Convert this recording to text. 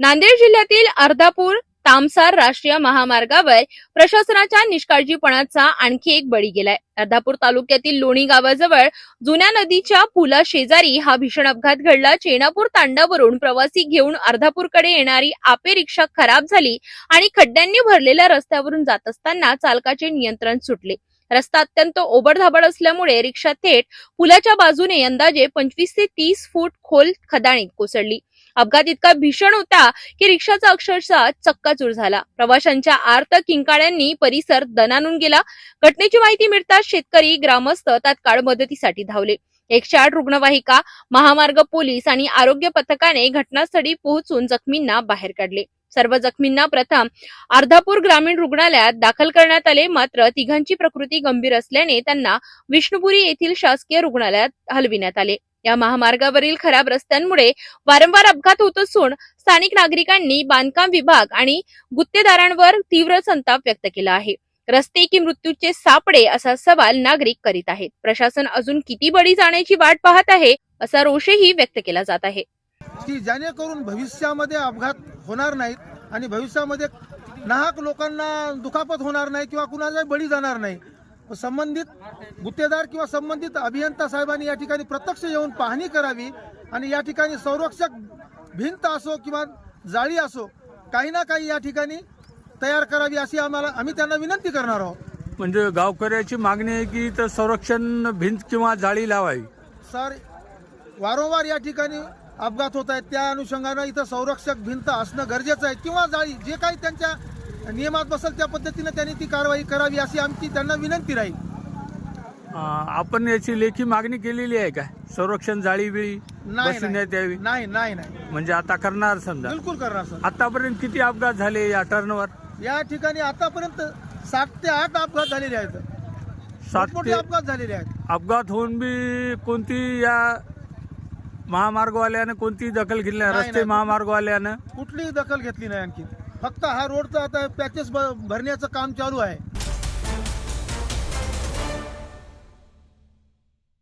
नांदेड जिल्ह्यातील अर्धापूर तामसार राष्ट्रीय महामार्गावर प्रशासनाच्या निष्काळजीपणाचा आणखी एक बळी गेलाय. अर्धापूर तालुक्यातील लोणी गावाजवळ जुन्या नदीच्या पुला शेजारी हा भीषण अपघात घडला. चेनापूर तांडावरून प्रवासी घेऊन अर्धापूरकडे येणारी आपे रिक्षा खराब झाली आणि खड्ड्यांनी भरलेल्या रस्त्यावरून जात असताना चालकाचे नियंत्रण सुटले. रस्ता अत्यंत ओबडधाबड असल्यामुळे रिक्षा थेट पुलाच्या बाजूने अंदाजे पंचवीस ते तीस फूट खोल खदाणीत कोसळली. अपघात इतका भीषण होता की रिक्षाचा अक्षरशः चक्काचूर झाला. प्रवाशांच्या आर्त किंकाळ्यांनी परिसर दणानून गेला. घटनेची माहिती मिळताच शेतकरी ग्रामस्थ तात्काळ मदतीसाठी धावले. एकशे आठ रुग्णवाहिका महामार्ग पोलीस आणि आरोग्य पथकाने घटनास्थळी पोहोचून जखमींना बाहेर काढले. सर्व जखमींना प्रथम अर्धापूर ग्रामीण रुग्णालयात दाखल करण्यात आले. मात्र तिघांची प्रकृती गंभीर असल्याने त्यांना विष्णुपुरी येथील शासकीय रुग्णालयात हलविण्यात आले. या महामार्गावरील खराब रस्त्यांमुळे वारंवार अपघात होत असून स्थानिक नागरिकांनी बांधकाम विभाग आणि गुत्तेदारांवर तीव्र संताप व्यक्त केला आहे. रस्ते की मृत्यूचे सापडे असा सवाल नागरिक करीत आहेत. प्रशासन अजून किती बळी जाण्याची वाट पाहत आहे असा रोषही व्यक्त केला जात आहे. की जेणेकरून भविष्यामध्ये अपघात होणार नाहीत आणि भविष्यामध्ये नाहक लोकांना दुखापत होणार नाही किंवा कुणाला बळी जाणार नाही. संबंधित गुत्तेदार किंवा संबंधित अभियंता साहेबांनी या ठिकाणी प्रत्यक्ष येऊन पाहणी करावी आणि या ठिकाणी संरक्षक भिंत असो किंवा जाळी असो काही ना काही या ठिकाणी तयार करावी अशी आम्हाला आम्ही त्यांना विनंती करणार आहोत. म्हणजे गावकऱ्याची मागणी आहे की इथं संरक्षण भिंत किंवा जाळी लावावी? सर वारंवार या ठिकाणी अपघात होत आहेत. त्या अनुषंगानं इथं संरक्षक भिंत असणं गरजेचं आहे किंवा जाळी जे काही त्यांच्या नियमात बसेल त्या पद्धतीनं त्यांनी ती कारवाई करावी अशी आमची त्यांना विनंती राहील. अं, आपण याची लेखी मागणी केलेली आहे का? संरक्षण जाळी बिळी नाही यावी? नाही नाही नाही. म्हणजे आता करणार समजा? बिलकुल करणार सर. आतापर्यंत किती अपघात झाले या टर्नवर? या ठिकाणी आतापर्यंत सात ते आठ अपघात झालेले आहेत. सात मोठे ते अपघात झालेले आहेत. अपघात होऊन बी कोणती या महामार्गवाल्यानं कोणती दखल घेतली नाही? नाही, रस्ते नाही. महामार्गवाल्यानं? कुठलीही दखल घेतली नाही आणखी. फक्त हा रोडचा आता पॅचेस भरण्याचं काम चालू आहे.